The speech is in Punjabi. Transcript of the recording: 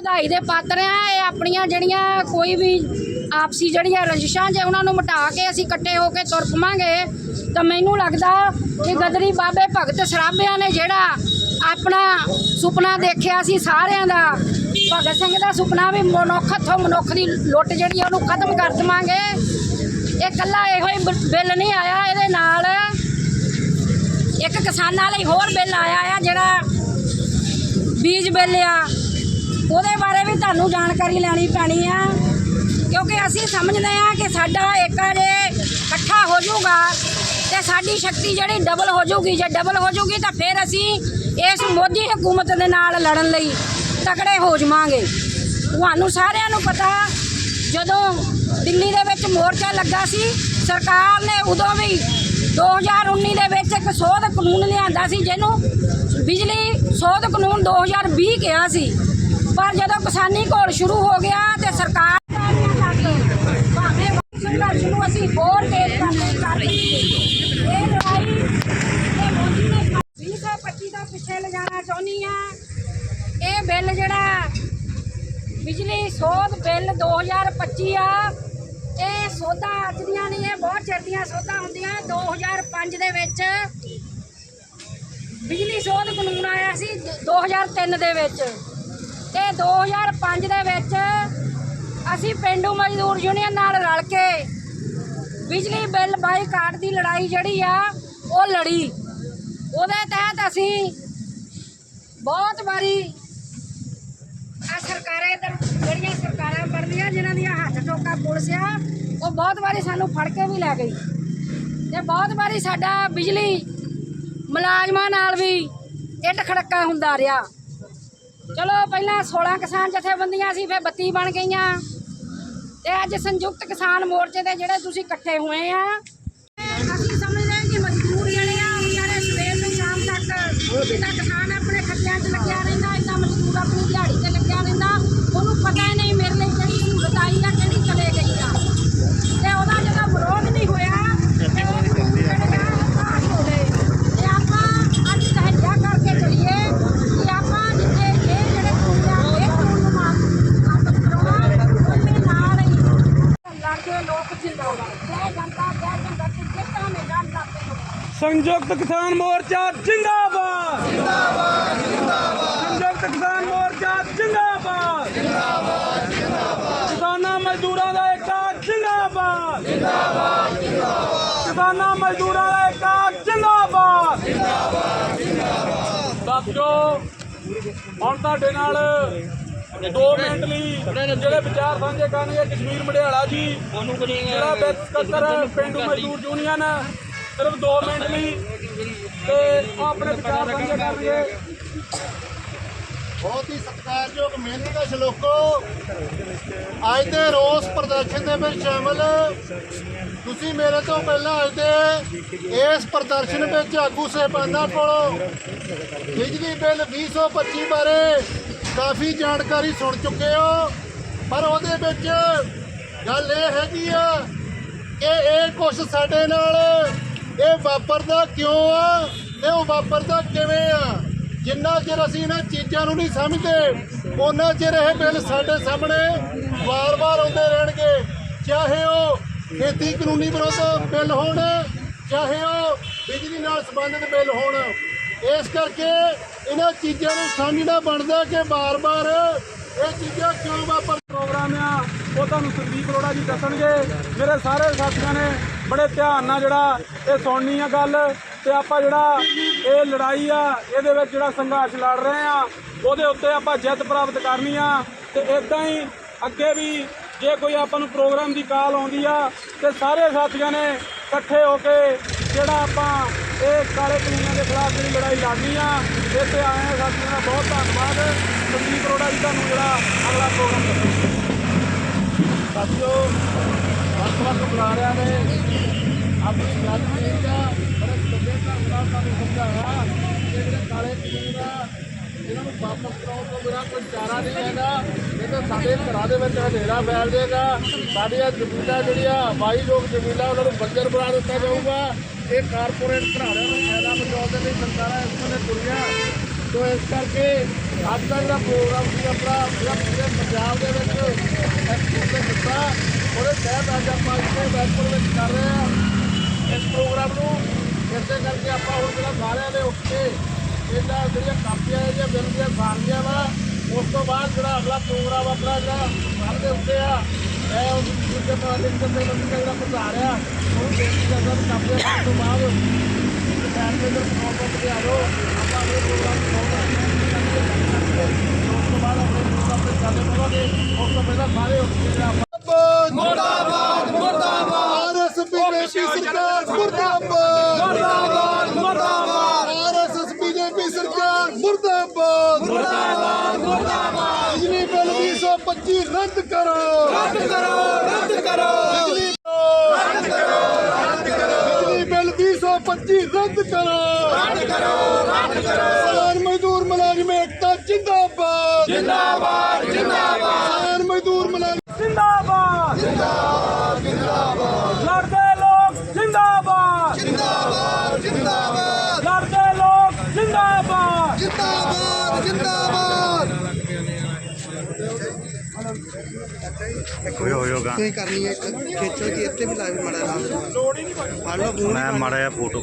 ਵਧਾਈ ਦੇ ਪਾਤਰ ਆ, ਇਹ ਆਪਣੀਆਂ ਜਿਹੜੀਆਂ ਕੋਈ ਵੀ ਆਪਸੀ ਜਿਹੜੀਆਂ ਰੰਜਿਸ਼ਾਂ ਜੇ ਉਹਨਾਂ ਨੂੰ ਮਿਟਾ ਕੇ ਅਸੀਂ ਇਕੱਠੇ ਹੋ ਕੇ ਤੁਰ ਪਵਾਂਗੇ, ਤਾਂ ਮੈਨੂੰ ਲੱਗਦਾ ਕਿ ਗਦਰੀ ਬਾਬੇ ਭਗਤ ਸਰਾਭਿਆਂ ਨੇ ਜਿਹੜਾ ਆਪਣਾ ਸੁਪਨਾ ਦੇਖਿਆ ਸੀ ਸਾਰਿਆਂ ਦਾ, ਭਗਤ ਸਿੰਘ ਦਾ ਸੁਪਨਾ ਵੀ ਮਨੁੱਖ ਤੋਂ ਮਨੁੱਖ ਦੀ ਲੁੱਟ ਜਿਹੜੀ ਆ ਉਹਨੂੰ ਖਤਮ ਕਰ ਦੇਵਾਂਗੇ। ਇਹ ਕੱਲਾ ਇਹੋ ਹੀ ਬ- ਬਿੱਲ ਨਹੀਂ ਆਇਆ, ਇਹਦੇ ਨਾਲ ਇੱਕ ਕਿਸਾਨਾਂ ਲਈ ਹੋਰ ਬਿੱਲ ਆਇਆ ਆ ਜਿਹੜਾ ਬੀਜ ਬਿੱਲ ਆ। ਉਹਦੇ ਬਾਰੇ ਵੀ ਤੁਹਾਨੂੰ ਜਾਣਕਾਰੀ ਲੈਣੀ ਪੈਣੀ ਆ। ਕਿਉਂਕਿ ਅਸੀਂ ਸਮਝਦੇ ਆ ਕਿ ਸਾਡਾ ਏਕਾ ਜੇ ਇਕੱਠਾ ਹੋ ਜਾਊਗਾ ਤੇ ਸਾਡੀ ਸ਼ਕਤੀ ਜਿਹੜੀ ਡਬਲ ਹੋ ਜਾਊਗੀ, ਜੇ ਡਬਲ ਹੋ ਜਾਊਗੀ ਤਾਂ ਫਿਰ ਅਸੀਂ ਇਸ ਮੋਦੀ ਹਕੂਮਤ ਦੇ ਨਾਲ ਲੜਨ ਲਈ ਤਕੜੇ ਹੋ ਜਾਵਾਂਗੇ। ਤੁਹਾਨੂੰ ਸਾਰਿਆਂ ਨੂੰ ਪਤਾ, ਜਦੋਂ ਦਿੱਲੀ ਦੇ ਵਿੱਚ ਮੋਰਚਾ ਲੱਗਾ ਸੀ, ਸਰਕਾਰ ਨੇ ਉਦੋਂ ਵੀ 2019 ਦੇ ਵਿੱਚ ਇੱਕ ਸੋਧ ਕਾਨੂੰਨ ਲਿਆਂਦਾ ਸੀ, ਜਿਹਨੂੰ ਬਿਜਲੀ ਸੋਧ ਕਾਨੂੰਨ 2020 ਕਿਹਾ ਸੀ। ਪਰ ਜਦੋਂ ਕਿਸਾਨੀ ਘੋਲ ਸ਼ੁਰੂ ਹੋ ਗਿਆ ਤੇ ਸਰਕਾਰ ਸੰਘਰਸ਼ ਨੂੰ ਅਸੀਂ ਹੋਰ ਤੇਜ਼ ਕਰ ਇਹ ਲੜਾਈ ਇਹ ਮੋਦੀ ਨੇ 2025 ਦਾ ਪਿੱਛੇ ਲਿਜਾਣਾ ਚਾਹੁੰਦੀ ਆ। ਇਹ ਬਿੱਲ ਜਿਹੜਾ ਬਿਜਲੀ ਸੋਧ ਬਿੱਲ 2025 ਆ, ਇਹ ਸੋਧਾਂ ਅੱਜ ਦੀਆਂ ਨਹੀਂ, ਇਹ ਬਹੁਤ ਚਿਰ ਦੀਆਂ ਸੋਧਾਂ ਹੁੰਦੀਆਂ। 2005 ਦੇ ਵਿੱਚ ਬਿਜਲੀ ਸੋਧ ਕਾਨੂੰਨ ਆਇਆ ਸੀ 2003 ਦੇ ਵਿੱਚ। ਤੇ 2005 ਦੇ ਵਿੱਚ ਅਸੀਂ ਪਿੰਡੂ ਮਜ਼ਦੂਰ ਯੂਨੀਅਨ ਨਾਲ ਰਲ ਕੇ ਬਿਜਲੀ ਬਿੱਲ ਬਾਈਕਾਟ ਦੀ ਲੜਾਈ ਜਿਹੜੀ ਆ, ਉਹ ਲੜੀ। ਉਹਦੇ ਤਹਿਤ ਅਸੀਂ ਬਹੁਤ ਵਾਰੀ ਆ ਸਰਕਾਰਾਂ ਇੱਧਰ, ਜਿਹੜੀਆਂ ਸਰਕਾਰਾਂ ਬਣਦੀਆਂ, ਜਿਨ੍ਹਾਂ ਦੀਆਂ ਹੱਥ ਟੋਕਾ ਪੁਲਿਸ ਆ, ਉਹ ਬਹੁਤ ਵਾਰੀ ਸਾਨੂੰ ਫੜ ਕੇ ਵੀ ਲੈ ਗਈ। ਤੇ ਬਹੁਤ ਵਾਰੀ ਸਾਡਾ ਬਿਜਲੀ ਮੁਲਾਜ਼ਮਾਂ ਨਾਲ ਵੀ ਇੱਟ ਖੜੱਕਾ ਹੁੰਦਾ ਰਿਹਾ। ਚਲੋ ਪਹਿਲਾਂ 16 ਕਿਸਾਨ ਜਥੇਬੰਦੀਆਂ ਸੀ, ਫਿਰ 32 ਬਣ ਗਈਆਂ। ਤੇ ਅੱਜ ਸੰਯੁਕਤ ਕਿਸਾਨ ਮੋਰਚੇ ਦੇ ਜਿਹੜੇ ਤੁਸੀਂ ਇਕੱਠੇ ਹੋਏ ਆ। ਅਸੀਂ ਸਮਝਦੇ ਹਾਂ ਕਿ ਮਜ਼ਦੂਰ ਜਿਹੜੇ ਆ ਸਵੇਰ ਤੋਂ ਸ਼ਾਮ ਤੱਕ। ਜਿੱਦਾਂ ਕਿਸਾਨ ਆਪਣੇ ਖੱਤਿਆਂ 'ਚ ਲੱਗਿਆ ਰਹਿੰਦਾ ਇਦਾਂ ਮਜ਼ਦੂਰ ਆਪਣੀ ਦਿਹਾੜੀ ਤੇ ਲੱਗਿਆ ਰਹਿੰਦਾ। ਉਹਨੂੰ ਪਤਾ ਨਹੀਂ ਮੇਰੇ ਲਈ ਕਿਹੜੀ ਸਹੂਲਤ ਆਈ ਆ, ਕਿਹੜੀ ਚਲੇ ਗਈ ਆ। ਤੇ ਉਹਦਾ ਜਿਹੜਾ ਵਿਰੋਧ ਨਹੀਂ ਹੋਇਆ ਤੇ ਉਹ ਕਾਨੂੰਨ ਜਿਹੜੇ ਆ ਪਾਸ ਹੋ ਗਏ ਤੇ ਆਪਾਂ ਅੱਜ ਤਹੱਜਾ ਕਰਕੇ ਚੱਲੀਏ ਕਿ ਆਪਾਂ ਜਿੱਥੇ ਇਹ ਜਿਹੜੇ ਕਾਨੂੰਨ ਆ ਇਹ ਕਾਨੂੰਨ ਨੂੰ ਮਾਫ ਵਾਪਸ ਕਰਾਉਣਾ ਉਹਦੇ ਨਾਲ ਹੀ ਲੜਦੇ ਲੋਕ ਜਿੰਦਾਬਾਦ ਜੈ ਜਨਤਾ ਜੈ ਜਨਤਾ ਤੇ ਜਿੱਤਾਂ ਮੈਦਾਨ ਲਾਤੇ ਲੋਕ ਸੰਯੁਕਤ ਕਿਸਾਨ ਮੋਰਚਾ ਜਿੰਦਾਬਾਦ। ਜਿੰਦਾਬਾਦ। ਜਿੰਦਾਬਾਦ ਸੰਯੁਕਤ ਕਿਸਾਨ ਮੋਰਚਾ ਜਿੰਦਾਬਾਦ। ਜਿੰਦਾਬਾਦ ਜਿੰਦਾਬਾਦ ਕਿਸਾਨਾਂ ਮਜ਼ਦੂਰਾਂ ਦਾ ਏਕਾ ਜਿੰਦਾਬਾਦ। ਜਿੰਦਾਬਾਦ ਜਿੰਦਾਬਾਦ ਕਿਸਾਨਾਂ ਮਜ਼ਦੂਰਾਂ ਦਾ ਏਕਾ ਜਿੰਦਾਬਾਦ। ਜਿੰਦਾਬਾਦ ਜਿੰਦਾਬਾਦ ਸਾਥੀਓ ਹੁਣ ਤੁਹਾਡੇ ਨਾਲ 2 ਮਿੰਟ ਲਈ ਜਿਹੜੇ ਵਿਚਾਰ ਸਾਂਝੇ ਕਰਨਗੇ ਕਸ਼ਮੀਰ ਮੜਿਆਲਾ ਜੀ। ਜਿਹੜਾ ਵਿੱਚ ਸਕੱਤਰ ਪਿੰਡੂ ਮਜ਼ਦੂਰ ਯੂਨੀਅਨ ਸਿਰਫ 2 ਮਿੰਟ ਲਈ ਤੇ ਆਪਣੇ ਵਿਚਾਰ ਸਾਂਝੇ ਕਰਨਗੇ। ਬਹੁਤ ਹੀ ਸਤਿਕਾਰਯੋਗ ਮਿਹਨਤਕਸ਼ ਲੋਕੋ, ਅੱਜ ਦੇ ਰੋਸ ਪ੍ਰਦਰਸ਼ਨ ਦੇ ਵਿੱਚ ਸ਼ਾਮਲ ਤੁਸੀਂ ਮੇਰੇ ਤੋਂ ਪਹਿਲਾਂ ਅੱਜ ਦੇ ਇਸ ਪ੍ਰਦਰਸ਼ਨ ਵਿੱਚ ਆਗੂ ਸਹਿਬਾਨਾਂ ਕੋਲੋਂ ਬਿਜਲੀ ਬਿੱਲ 2025 ਬਾਰੇ ਕਾਫੀ ਜਾਣਕਾਰੀ ਸੁਣ ਚੁੱਕੇ ਹੋ। ਪਰ ਉਹਦੇ ਵਿੱਚ ਗੱਲ ਇਹ ਹੈਗੀ ਆ ਕਿ ਇਹ ਕੁਝ ਸਾਡੇ ਨਾਲ ਇਹ ਵਾਪਰਦਾ ਕਿਉਂ ਆ? ਤੇ ਉਹ ਵਾਪਰਦਾ ਕਿਵੇਂ ਆ? ਜਿੰਨਾ ਚਿਰ ਅਸੀਂ ਇਹਨਾਂ ਚੀਜ਼ਾਂ ਨੂੰ ਨਹੀਂ ਸਮਝਦੇ ਉਹਨਾਂ ਚਿਰ ਇਹ ਬਿੱਲ ਸਾਡੇ ਸਾਹਮਣੇ ਵਾਰ-ਵਾਰ ਆਉਂਦੇ ਰਹਿਣਗੇ। ਚਾਹੇ ਉਹ ਖੇਤੀ ਕਾਨੂੰਨੀ ਵਿਰੋਧ ਬਿੱਲ ਹੋਣ, ਚਾਹੇ ਉਹ ਬਿਜਲੀ ਨਾਲ ਸੰਬੰਧਿਤ ਬਿੱਲ ਹੋਣ। ਇਸ ਕਰਕੇ ਇਹਨਾਂ ਚੀਜ਼ਾਂ ਨੂੰ ਸਮਝਣਾ ਬਣਦਾ ਕਿ ਵਾਰ-ਵਾਰ ਇਹ ਚੀਜ਼ਾਂ ਕਿਉਂ ਵਾਪਰ ਪ੍ਰੋਗਰਾਮ ਆ। ਉਹ ਤੁਹਾਨੂੰ ਸੰਦੀਪ ਅਰੋੜਾ ਜੀ ਦੱਸਣਗੇ। ਮੇਰੇ ਸਾਰੇ ਸਾਥੀਆਂ ਨੇ ਬੜੇ ਧਿਆਨ ਨਾਲ ਜਿਹੜਾ ਇਹ ਸੁਣਨੀ ਆ ਗੱਲ ਤੇ ਆਪਾਂ ਜਿਹੜਾ ਇਹ ਲੜਾਈ ਆ, ਇਹਦੇ ਵਿੱਚ ਜਿਹੜਾ ਸੰਘਰਸ਼ ਲੜ ਰਹੇ ਆ, ਉਹਦੇ ਉੱਤੇ ਆਪਾਂ ਜਿੱਤ ਪ੍ਰਾਪਤ ਕਰਨੀ ਆ ਤੇ ਇਦਾਂ ਹੀ ਅੱਗੇ ਵੀ ਜੇ ਕੋਈ ਆਪਾਂ ਨੂੰ ਪ੍ਰੋਗਰਾਮ ਦੀ ਕਾਲ ਆਉਂਦੀ ਆ ਤੇ ਸਾਰੇ ਸਾਥੀਆਂ ਨੇ ਇਕੱਠੇ ਹੋ ਕੇ ਜਿਹੜਾ ਆਪਾਂ ਇਹ ਕਾਲੇ ਕਾਨੂੰਨਾਂ ਦੇ ਖਿਲਾਫ ਜਿਹੜੀ ਲੜਾਈ ਲੜਨੀ ਆ, ਇੱਥੇ ਆਏ ਸਾਥੀਆਂ ਦਾ ਬਹੁਤ ਧੰਨਵਾਦ। ਸੰਦੀਪ ਅਰੋੜਾ ਜੀ, ਤੁਹਾਨੂੰ ਜਿਹੜਾ ਅਗਲਾ ਪ੍ਰੋਗਰਾਮ ਦੱਸੋ ਸਾਥੀਓ, ਵੱਖ ਵੱਖ ਬੁਲਾਰਿਆਂ ਨੇ ਆਪਣੀ ਗੱਲ ਕੀਤੀ ਆ ਬੜੇ ਚੰਗੇ ਢੰਗ ਨਾਲ ਤੁਹਾਨੂੰ ਸਮਝਾਇਆ ਕਿ ਜਿਹੜੇ ਕਾਲੇ ਕਾਨੂੰਨ ਆ, ਇਹਨਾਂ ਨੂੰ ਵਾਪਸ ਕਰਾਉਣ ਤੋਂ ਬਿਨਾਂ ਕੋਈ ਚਾਰਾ ਨਹੀਂ ਹੈਗਾ। ਇਹ ਤਾਂ ਸਾਡੇ ਘਰਾਂ ਦੇ ਵਿੱਚ ਹਨੇਰਾ ਫੈਲ ਜਾਏਗਾ। ਸਾਡੀਆਂ ਜ਼ਮੀਨਾਂ ਜਿਹੜੀਆਂ, ਬਾਈ ਲੋਕ ਜ਼ਮੀਨਾਂ, ਉਹਨਾਂ ਨੂੰ ਬੰਜਰ ਬਣਾ ਦਿੱਤਾ ਜਾਊਗਾ। ਇਹ ਕਾਰਪੋਰੇਟ ਘਰਾਣਿਆਂ ਨੂੰ ਫਾਇਦਾ ਪਹੁੰਚਾਉਣ ਦੇ ਲਈ ਸਰਕਾਰਾਂ ਇਸ ਵੇਲੇ ਤੁਰੀਆਂ। ਸੋ ਇਸ ਕਰਕੇ ਅੱਜ ਦਾ ਜਿਹੜਾ ਪ੍ਰੋਗਰਾਮ ਸੀ ਆਪਣਾ, ਜਿਹੜਾ ਪੂਰੇ ਪੰਜਾਬ ਦੇ ਵਿੱਚ ਐਕਟਿਵ ਤੇ ਦਿੱਤਾ ਉਹਦੇ ਤਹਿਤ ਅੱਜ ਆਪਾਂ ਇੱਥੇ ਬੈਠਕ ਵਿੱਚ ਕਰ ਰਹੇ ਹਾਂ ਇਸ ਪ੍ਰੋਗਰਾਮ ਨੂੰ। ਇਸੇ ਕਰਕੇ ਆਪਾਂ ਹੁਣ ਜਿਹੜਾ ਸਾਰਿਆਂ ਨੇ ਉੱਠ ਕੇ ਇਹਨਾਂ ਜਿਹੜੀਆਂ ਕਾਪੀਆਂ ਜਿਹੜੀਆਂ ਬਿੱਲ ਦੀਆਂ ਸਾਰੀਆਂ ਵਾ, ਉਸ ਤੋਂ ਬਾਅਦ ਜਿਹੜਾ ਅਗਲਾ ਪ੍ਰੋਗਰਾਮ ਆਪਣਾ ਜਿਹੜਾ ਕੱਲ੍ਹ ਦੇ ਉੱਤੇ ਆ, ਮੈਂ ਉਸ ਦੂਜੇ ਪਾਸੇ ਦੇ ਬੰਦੇ ਦਾ ਜਿਹੜਾ ਪ੍ਰਧਾਨ ਰਿਹਾ ਉਹਨੂੰ ਬੇਨਤੀ ਕਰਦਾ ਕਾਪੀਆਂ ਕਰਨ ਤੋਂ ਬਾਅਦ ਮੁਰਦਾਬਾਦ ਮੁਰਦਾਬਾਦ। ਆਰਐਸਪੀ ਬੀਜੇਪੀ ਸਰਕਾਰ ਮੁਰਦਾਬਾਦ। ਮੁਰਦਾਬਾਦ ਮੁਰਦਾਬਾਦ। ਆਰਐਸਐਸ ਬੀਜੇਪੀ ਸਰਕਾਰ ਮੁਰਦਾਬਾਦ। ਮੁਰਦਾਬਾਦ ਮੁਰਦਾਬਾਦ। ਬਿਜਲੀ ਬਿੱਲ 225 ਰੱਦ ਕਰੋ ਰੱਦ ਕਰੋ ਰੱਦ ਕਰੋ ਬਿਜਲੀ ਰੱਦ ਕਰੋ ਰੱਦ ਕਰੋ ਬਿਜਲੀ ਬਿੱਲ 225 ਰੱਦ ਕਰੋ। ਰੱਦ ਕਰੋ ਰੱਦ ਕਰੋ। ਕਿਸਾਨ ਮਜ਼ਦੂਰ ਮੁਲਾਜ਼ਮ ਏਕਤਾ ਜਿੰਦਾਬਾਦ। ਜਿੰਦਾਬਾਦ ਜਿੰਦਾਬਾਦ। ਕਿਸਾਨ ਮਜ਼ਦੂਰ ਮੁਲਾਜ਼ਮ ਜਿੰਦਾਬਾਦ। ਜਿੰਦਾਬਾਦ ਜਿੰਦਾਬਾਦ। ਲੜਦੇ ਲੋਕ ਜਿੰਦਾਬਾਦ। ਜਿੰਦਾਬਾਦ ਜਿੰਦਾਬਾਦ। ਲੜਦੇ ਲੋਕ ਜਿੰਦਾਬਾਦ। ਜਿੰਦਾਬਾਦ ਜਿੰਦਾਬਾਦ। ਹੋਇਓ ਹੋਇਓਗਾ ਤੁਸੀਂ ਕਰਨੀ ਹੈ ਇੱਕ ਖੇਚੋ ਜੀ ਇੱਥੇ ਵੀ ਲਾਈਵ ਮਾੜਾ ਨਾਲ ਫੜ ਲਓ ਫੋਨ ਮੈਂ ਮਾੜਾ ਫੋਟੋ